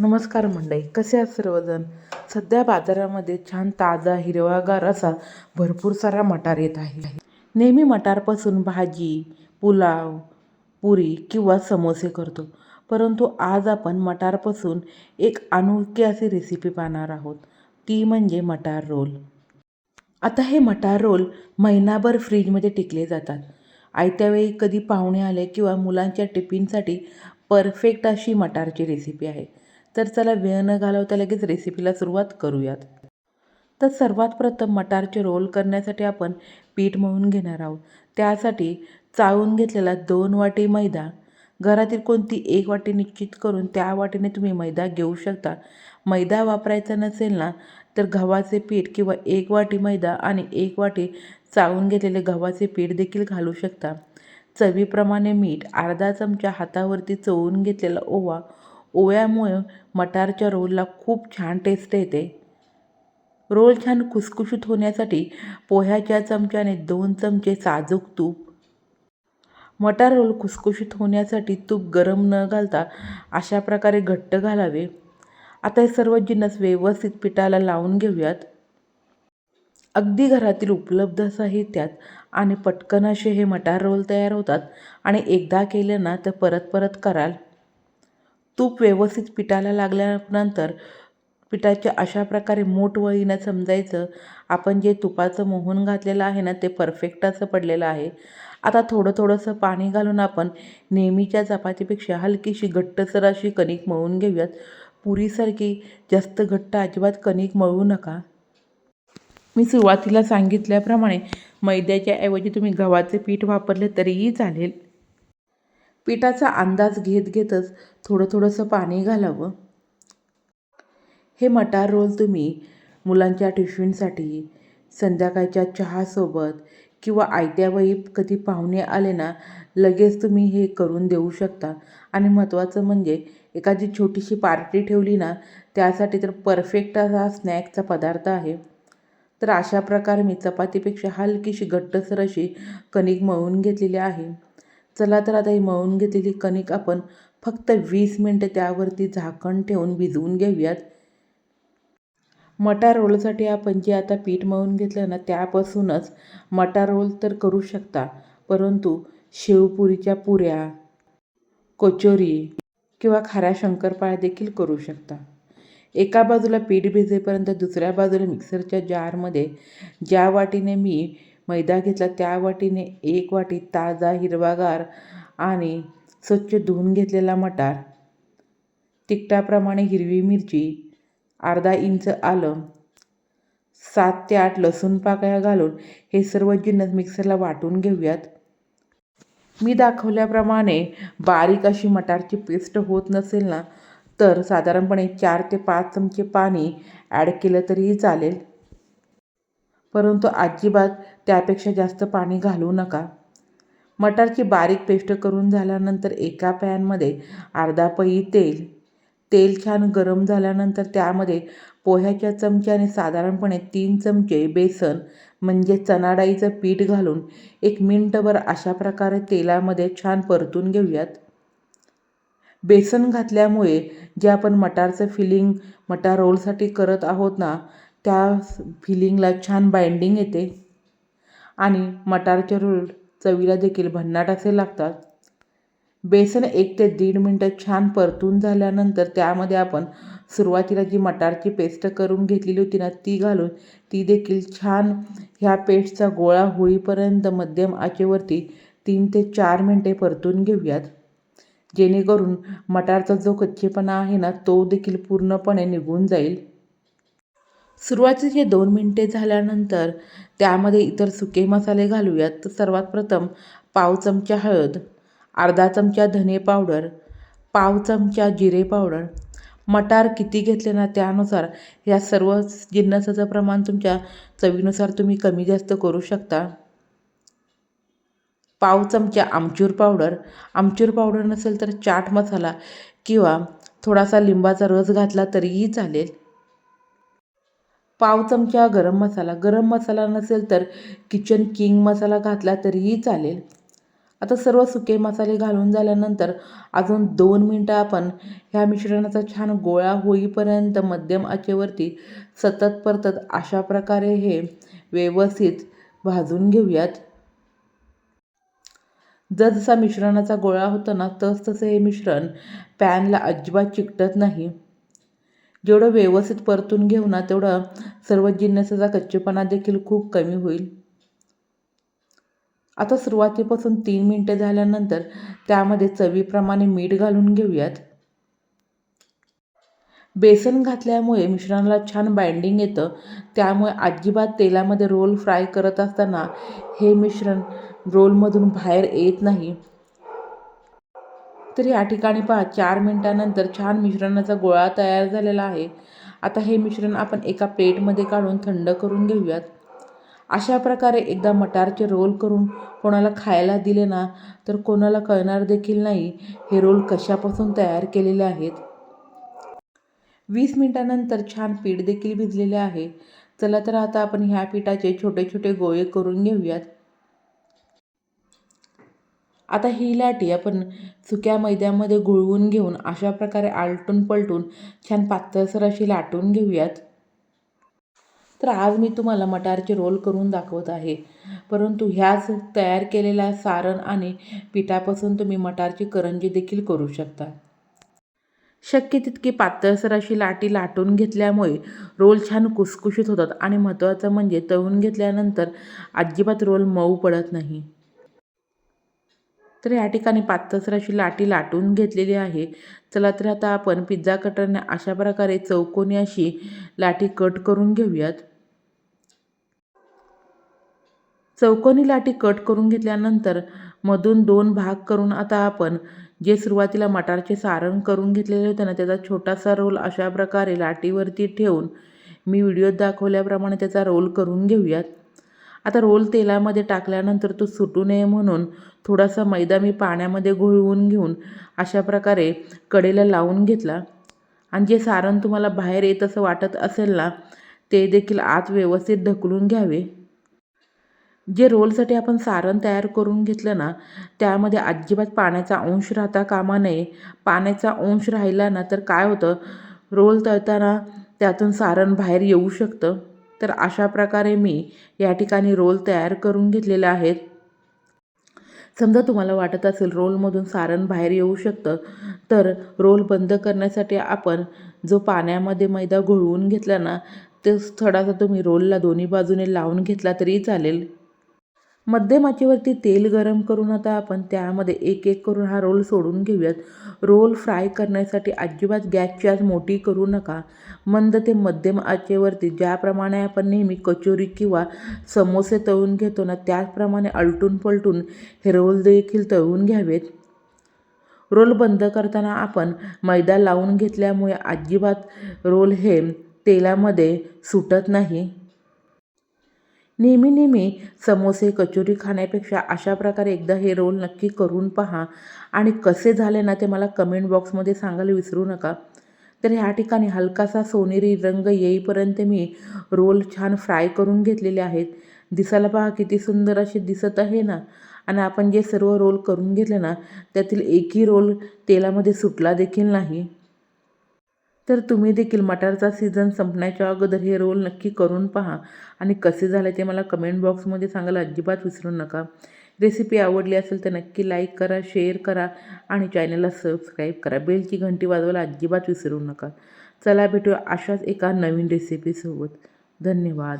नमस्कार मंडळी कसे आहात सर्वजण? सध्या बाजारामध्ये छान ताजा हिरवागार असा भरपूर सारा मटार येत आहे. नेहमी मटारपासून भाजी पुलाव पुरी किंवा समोसे करतो. परंतु आज आपण मटारपासून एक अनोखी अशी रेसिपी पाहणार आहोत. ती म्हणजे मटार रोल. आता हे मटार रोल महिनाभर फ्रीजमध्ये टिकले जातात. आयत्यावेळी कधी पाहुणे आले किंवा मुलांच्या टिफिनसाठी परफेक्ट अशी मटारची रेसिपी आहे. तर चला वेळ न घालवता लगेच रेसिपीला सुरुवात करूयात. तर सर्वात प्रथम मटारचे रोल करण्यासाठी आपण पीठ मळून घेणार आहोत. त्यासाठी चाळून घेतलेला दोन वाटी मैदा. घरातील कोणती एक वाटी निश्चित करून त्या वाटीने तुम्ही मैदा घेऊ शकता. मैदा वापरायचा नसेल ना तर गव्हाचे पीठ किंवा एक वाटी मैदा आणि एक वाटी चाळून घेतलेले गव्हाचे पीठ देखील घालू शकता. चवीप्रमाणे मीठ अर्धा चमचा हातावरती चोळून घेतलेला ओवा ओव्यामुळे मटारच्या रोलला खूप छान टेस्ट येते. रोल छान खुसखुशीत होण्यासाठी पोह्याच्या चमच्याने दोन चमचे साजूक तूप. मटार रोल खुसखुशीत होण्यासाठी तूप गरम न घालता अशा प्रकारे घट्ट घालावे. आता हे सर्व जिन्नस व्यवस्थित पिठाला लावून घेऊयात. अगदी घरातील उपलब्ध साहित्यात आणि पटकन असे हे मटार रोल तयार होतात आणि एकदा केले ना तर परत परत कराल. तूप व्यवस्थित पिठाला लागल्यानंतर पिठाच्या अशा प्रकारे मोठ वळीनं समजायचं. आपण जे तुपाचं मोहन घातलेलं आहे ना ते परफेक्ट असं पडलेलं आहे. आता थोडं थोडंसं पाणी घालून आपण नेहमीच्या चपातीपेक्षा हलकीशी घट्टसर अशी कणिक मळून घेऊयात. पुरीसारखी जास्त घट्ट अजिबात कणिक मळू नका. मी सुरुवातीला सांगितल्याप्रमाणे मैद्याच्या ऐवजी तुम्ही गव्हाचे पीठ वापरले तरीही चालेल. पिठाचा अंदाज घेत घेतच थोडं थोडंसं पाणी घालावं. हे मटार रोल तुम्ही मुलांच्या टिफिनसाठी संध्याकाळच्या चहासोबत किंवा आयत्यावेळी कधी पाहुणे आले ना लगेच तुम्ही हे करून देऊ शकता. आणि महत्त्वाचं म्हणजे एखादी छोटीशी पार्टी ठेवली ना त्यासाठी तर परफेक्ट असा स्नॅकचा पदार्थ आहे. तर अशा प्रकारे मी चपातीपेक्षा हलकीशी घट्टसर अशी कणिक मळून घेतलेली आहे. चला तर आता ही मळून घेतलेली कणिक आपण फक्त वीस मिनटं त्यावरती झाकण ठेवून भिजवून घेऊयात. मटा रोलसाठी आपण जे आता पीठ मळून घेतलं ना त्यापासूनच मटा रोल तर करू शकता परंतु शेवपुरीच्या पुऱ्या कचोरी किंवा खाऱ्या शंकरपाळ्या देखील करू शकता. एका बाजूला पीठ भिजेपर्यंत दुसऱ्या बाजूला मिक्सरच्या जारमध्ये ज्या वाटीने मी मैदा घेतला. त्या वाटीने एक वाटी ताजा हिरवागार आणि स्वच्छ धुवून घेतलेला मटार तिखटाप्रमाणे हिरवी मिरची अर्धा इंच आलं सात ते आठ लसूण पाकळ्या घालून हे सर्व जिन्नस मिक्सरला वाटून घेऊयात. मी दाखवल्याप्रमाणे बारीक अशी मटारची पेस्ट होत नसेल ना तर साधारणपणे चार ते पाच चमचे पाणी ॲड केलं तरीही चालेल. परंतु अजिबात त्यापेक्षा जास्त पाणी घालू नका. मटारची बारीक पेस्ट करून झाल्यानंतर एका पॅनमध्ये अर्धा पई तेल तेल छान गरम झाल्यानंतर त्यामध्ये पोह्याच्या चमच्याने साधारणपणे तीन चमचे बेसन म्हणजे चणाडाईचं पीठ घालून एक मिनटभर अशा प्रकारे तेलामध्ये छान परतून घेऊयात. बेसन घातल्यामुळे जे आपण मटारचं फिलिंग मटार रोलसाठी करत आहोत ना त्या फिलिंगला छान बाइंडिंग येते. आणि मटारचे रोल चवीला देखील भन्नाट असे लागतात. बेसन एक ते दीड मिनटं छान परतून झाल्यानंतर त्यामध्ये आपण सुरुवातीला जी मटारची पेस्ट करून घेतलेली होती ना ती घालून ती देखील छान ह्या पेस्टचा गोळा होईपर्यंत मध्यम आचेवरती तीन ते चार मिनटे परतून घेऊयात. जेणेकरून मटारचा जो कच्चेपणा आहे ना तो देखील पूर्णपणे निघून जाईल. सुरुवातीचे दोन मिनटे झाल्यानंतर त्यामध्ये इतर सुके मसाले घालूयात. तर सर्वात प्रथम पाव चमचा हळद अर्धा चमचा धने पावडर पाव चमचा जिरे पावडर. मटार किती घेतले ना त्यानुसार या सर्व जिन्नसाचं प्रमाण तुमच्या चवीनुसार तुम्ही कमी जास्त करू शकता. पाव चमचा आमचूर पावडर. आमचूर पावडर नसेल तर चाट मसाला किंवा थोडासा लिंबाचा रस घातला तरीही चालेल. पाव चमचा गरम मसाला. गरम मसाला नसेल तर किचन किंग मसाला घातला तरीही चालेल. आता सर्व सुके मसाले घालून झाल्यानंतर अजून दोन मिनटं आपण ह्या मिश्रणाचा छान गोळा होईपर्यंत मध्यम आचेवरती सतत परतत अशा प्रकारे हे व्यवस्थित भाजून घेऊयात. जसजसा मिश्रणाचा गोळा होतो ना तसतसं हे मिश्रण पॅनला अजिबात चिकटत नाही. जेवढं व्यवस्थित परतून घेऊ ना तेवढं सर्व जिन्नसाचा कच्चेपणा देखील खूप कमी होईल. आता सुरुवातीपासून तीन मिनटं झाल्यानंतर त्यामध्ये चवीप्रमाणे मीठ घालून घेऊयात. बेसन घातल्यामुळे मिश्रणाला छान बाइंडिंग येतं. त्यामुळे अजिबात तेलामध्ये रोल फ्राय करत असताना हे मिश्रण रोलमधून बाहेर येत नाही. तर या ठिकाणी पहा चार मिनटानंतर छान मिश्रणाचा गोळा तयार झालेला आहे. आता हे मिश्रण आपण एका प्लेटमध्ये काढून थंड करून घेऊयात. अशा प्रकारे एकदा मटारचे रोल करून कोणाला खायला दिले ना तर कोणाला कळणार देखील नाही हे रोल कशापासून तयार केलेले आहेत. वीस मिनटानंतर छान पीठ देखील भिजलेले आहे. चला तर आता आपण ह्या पिठाचे छोटे छोटे गोळे करून घेऊयात. आता ही लाटी आपण सुक्या मैद्यामध्ये गुळवून घेऊन अशा प्रकारे आलटून पलटून छान पातळसर अशी लाटून घेऊयात. तर आज मी तुम्हाला मटारचे रोल करून दाखवत आहे. परंतु ह्याच तयार केलेल्या सारण आणि पिठापासून तुम्ही मटारची करंजी देखील करू शकता. शक्य तितकी पातळसर अशी लाटी लाटून घेतल्यामुळे रोल छान कुसकुशीत होतात आणि महत्त्वाचं म्हणजे तळून घेतल्यानंतर अजिबात रोल मऊ पडत नाही. तर या ठिकाणी पातळसर अशी लाटी लाटून घेतलेली आहे. चला तर आता आपण पिझ्झा कटरने अशा प्रकारे चौकोनी अशी लाटी कट करून घेऊयात. चौकोनी लाटी कट करून घेतल्यानंतर मधून दोन भाग करून आता आपण जे सुरुवातीला मटारचे सारण करून घेतलेले होते ना त्याचा छोटासा रोल अशा प्रकारे लाटीवरती ठेवून मी व्हिडिओत दाखवल्याप्रमाणे त्याचा रोल करून घेऊयात. आता रोल तेलामध्ये टाकल्यानंतर तो सुटू नये म्हणून थोडासा मैदा मी पाण्यामध्ये घोळवून घेऊन अशा प्रकारे कडेला लावून घेतला. आणि जे सारण तुम्हाला बाहेर येत असं वाटत असेल ना ते देखील आत व्यवस्थित ढकलून घ्यावे. जे रोलसाठी आपण सारण तयार करून घेतलं ना त्यामध्ये अजिबात पाण्याचा अंश राहता कामा नये. पाण्याचा अंश राहिला ना तर काय होतं? रोल तळताना त्यातून सारण बाहेर येऊ शकतं. तर अशा प्रकारे मी या ठिकाणी रोल तयार करून घेतलेले आहेत. समजा तुम्हाला वाटत असेल रोलमधून सारण बाहेर येऊ शकतं तर रोल बंद करण्यासाठी आपण जो पाण्यामध्ये मैदा घोळवून घेतला ना तेच थोडासा तुम्ही रोलला दोन्ही बाजूने लावून घेतला तरी चालेल. मध्यम आचेवरती तेल गरम करून आता आपण त्यामध्ये एक एक करून हा रोल सोडून घेऊयात. रोल फ्राय करण्यासाठी अजिबात गॅसची आज मोठी करू नका. मंद ते मध्यम आचेवरती ज्याप्रमाणे आपण नेहमी कचोरी किंवा समोसे तळून घेतो ना त्याचप्रमाणे अलटून पलटून हे रोल देखील तळून घ्यावेत. रोल बंद करताना आपण मैदा लावून घेतल्यामुळे अजिबात रोल हे तेलामध्ये सुटत नाही. नेहमी नेहमी समोसे कचोरी खाण्यापेक्षा अशा प्रकारे एकदा हे रोल नक्की करून पहा. आणि कसे झाले ना ते मला कमेंट बॉक्समध्ये सांगायला विसरू नका. तर ह्या ठिकाणी हलकासा सोनेरी रंग येईपर्यंत मी रोल छान फ्राय करून घेतलेले आहेत. दिसायला पहा किती सुंदर असे दिसत आहे ना. आणि आपण जे सर्व रोल करून घेतले ना त्यातील एकही रोल तेलामध्ये सुटला देखील नाही. तर तुम्ही देखील मटारचा सीझन संपण्याच्या अगोदर हे रोल नक्की करून पहा. आणि कसे झाले ते मला कमेंट बॉक्समध्ये सांगायला अजिबात विसरू नका. रेसिपी आवडली असेल तर नक्की लाईक करा शेअर करा आणि चॅनलला सबस्क्राईब करा. बेलची घंटी वाजवायला अजिबात विसरू नका. चला भेटूया अशाच एका नवीन रेसिपीसोबत धन्यवाद.